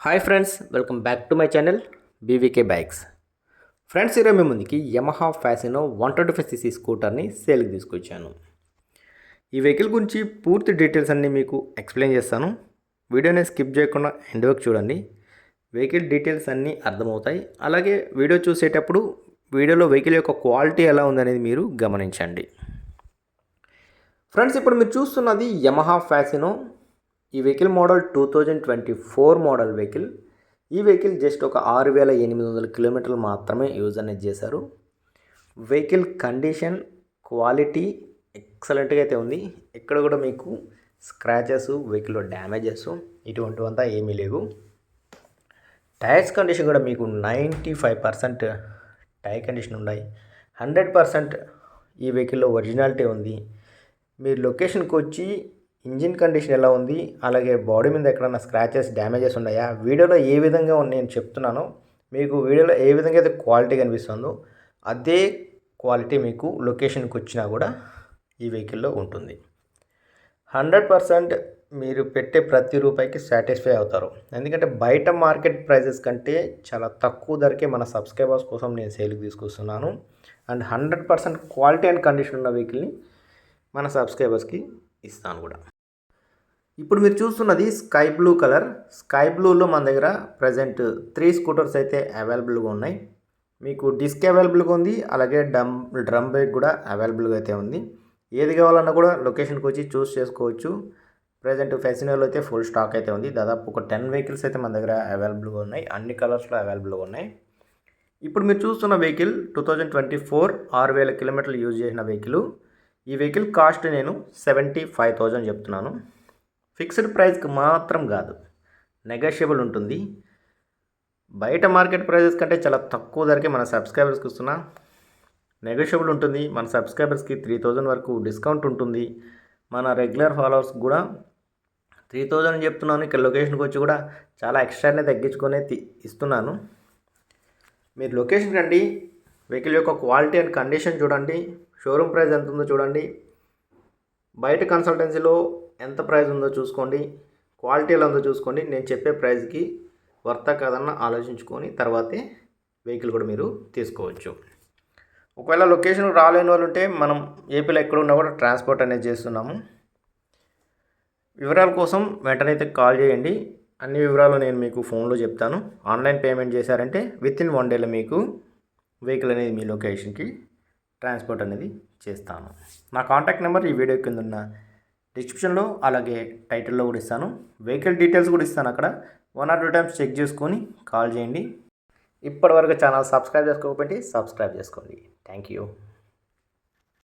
Hi friends welcome back to my channel BVK bikes friends ఈరోజు మీ ముందుకి Yamaha Fascino one twenty five CC స్కూటర్ని సేల్కి తీసుకొచ్చాను. ఈ వెహికల్ గురించి పూర్తి డీటెయిల్స్ అన్నీ మీకు ఎక్స్ప్లెయిన్ చేస్తాను. వీడియోని స్కిప్ చేయకుండా ఎండ్ వరకు చూడండి. వెహికల్ డీటెయిల్స్ అన్నీ అర్థమవుతాయి. అలాగే వీడియో చూసేటప్పుడు వీడియోలో వెహికల్ యొక్క క్వాలిటీ ఎలా ఉందనేది మీరు గమనించండి. ఫ్రెండ్స్ ఇప్పుడు మీరు చూస్తున్నది యమహా ఫ్యాసినో ఈ vehicle model two thousand twenty four model vehicle. ఈ వెహికల్ జస్ట్ ఒక ఆరు వేల ఎనిమిది వందల కిలోమీటర్లు మాత్రమే యూజ్ అనేది చేశారు. వెహికల్ కండిషన్ క్వాలిటీ ఎక్సలెంట్గా అయితే ఉంది. ఎక్కడ కూడా మీకు స్క్రాచెస్ వెహికల్లో డ్యామేజెస్ ఇటువంటివంతా ఏమీ లేవు. టైర్స్ కండిషన్ కూడా మీకు ninety five percent tyre condition ఉన్నాయి. హండ్రెడ్ పర్సెంట్ ఈ వెహికల్లో ఒరిజినాలిటీ ఉంది. మీరు లొకేషన్కి వచ్చి ఇంజిన్ కండిషన్ ఎలా ఉంది? అలాగే బాడీ మీద ఎక్కడైనా స్క్రాచెస్ డ్యామేజెస్ ఉన్నాయా? వీడియోలో ఏ విధంగా నేను చెప్తున్నాను. మీకు వీడియోలో ఏ విధంగా అయితే క్వాలిటీ కనిపిస్తుందో అదే క్వాలిటీ మీకు లొకేషన్కి వచ్చినా కూడా ఈ వెహికల్లో ఉంటుంది. హండ్రెడ్ పర్సెంట్ మీరు పెట్టే ప్రతి రూపాయికి సాటిస్ఫై అవుతారు. ఎందుకంటే బయట మార్కెట్ ప్రైజెస్ కంటే చాలా తక్కువ ధరకే మన సబ్స్క్రైబర్స్ కోసం నేను సేల్కి తీసుకొస్తున్నాను. And hundred percent quality and condition ఉన్న వెహికల్ని మన సబ్స్క్రైబర్స్కి ఇస్తాను కూడా. ఇప్పుడు మీరు చూస్తున్నది స్కై బ్లూ కలర్. స్కై బ్లూలో మన దగ్గర ప్రజెంట్ త్రీ స్కూటర్స్ అయితే అవైలబుల్గా ఉన్నాయి. మీకు డిస్క్ అవైలబుల్గా ఉంది. అలాగే డమ్ డ్రమ్ బ్రేక్ కూడా అవైలబుల్గా అయితే ఉంది. ఏది కావాలన్నా కూడా లొకేషన్కి వచ్చి చూస్ చేసుకోవచ్చు. ప్రజెంట్ ఫెసినోలో అయితే ఫుల్ స్టాక్ అయితే ఉంది. దాదాపు ఒక టెన్ వెహికల్స్ అయితే మన దగ్గర అవైలబుల్గా ఉన్నాయి. అన్ని కలర్స్లో అవైలబుల్గా ఉన్నాయి. ఇప్పుడు మీరు చూస్తున్న vehicle two thousand twenty four ఆరు వేల కిలోమీటర్లు యూజ్ చేసిన వెహికల్. ఈ వెహికల్ కాస్ట్ నేను సెవెంటీ ఫైవ్ థౌజండ్ చెప్తున్నాను. ఫిక్స్డ్ ప్రైస్కి మాత్రం కాదు. నెగోషియబుల్ ఉంటుంది. బయట మార్కెట్ ప్రైజెస్ కంటే చాలా తక్కువ ధరకే మన సబ్స్క్రైబర్స్కి ఇస్తున్నా నెగోషియబుల్ ఉంటుంది. మన సబ్స్క్రైబర్స్కి త్రీ థౌజండ్ వరకు డిస్కౌంట్ ఉంటుంది. మన రెగ్యులర్ ఫాలోవర్స్ కూడా త్రీ థౌజండ్ చెప్తున్నాను. ఇక్కడ లొకేషన్కి వచ్చి కూడా చాలా ఎక్స్ట్రానే తగ్గించుకొని ఇస్తున్నాను. మీరు లొకేషన్ రండి వెహికల్ యొక్క క్వాలిటీ అండ్ కండిషన్ చూడండి. షోరూమ్ ప్రైస్ ఎంత ఉందో చూడండి. బయట కన్సల్టెన్సీలో ఎంత ప్రైస్ ఉందో చూసుకోండి. క్వాలిటీ ఎలా ఉందో చూసుకోండి. నేను చెప్పే ప్రైస్కి వర్త కాదన్న ఆలోచించుకొని తర్వాతే వెహికల్ కూడా మీరు తీసుకోవచ్చు. ఒకవేళ లొకేషన్ రాలేని వాళ్ళు ఉంటే మనం ఏపీలో ఎక్కడున్నా కూడా ట్రాన్స్పోర్ట్ అనేది చేస్తున్నాము. వివరాల కోసం వెంటనే అయితే కాల్ చేయండి. అన్ని వివరాలు నేను మీకు ఫోన్లో చెప్తాను. ఆన్లైన్ పేమెంట్ చేశారంటే విత్ ఇన్ వన్ డేలో మీకు వెహికల్ అనేది మీ లొకేషన్కి ట్రాన్స్పోర్ట్ అనేది చేస్తాను. నా కాంటాక్ట్ నెంబర్ ఈ వీడియో కింద ఉన్న డిస్క్రిప్షన్లో అలాగే టైటిల్లో కూడా ఇస్తాను. వెహికల్ డీటెయిల్స్ కూడా ఇస్తాను అక్కడ. One or two times check చేసుకొని కాల్ చేయండి. ఇప్పటివరకు ఛానల్ సబ్స్క్రైబ్ చేసుకోకపోతే సబ్స్క్రైబ్ చేసుకోండి. Thank you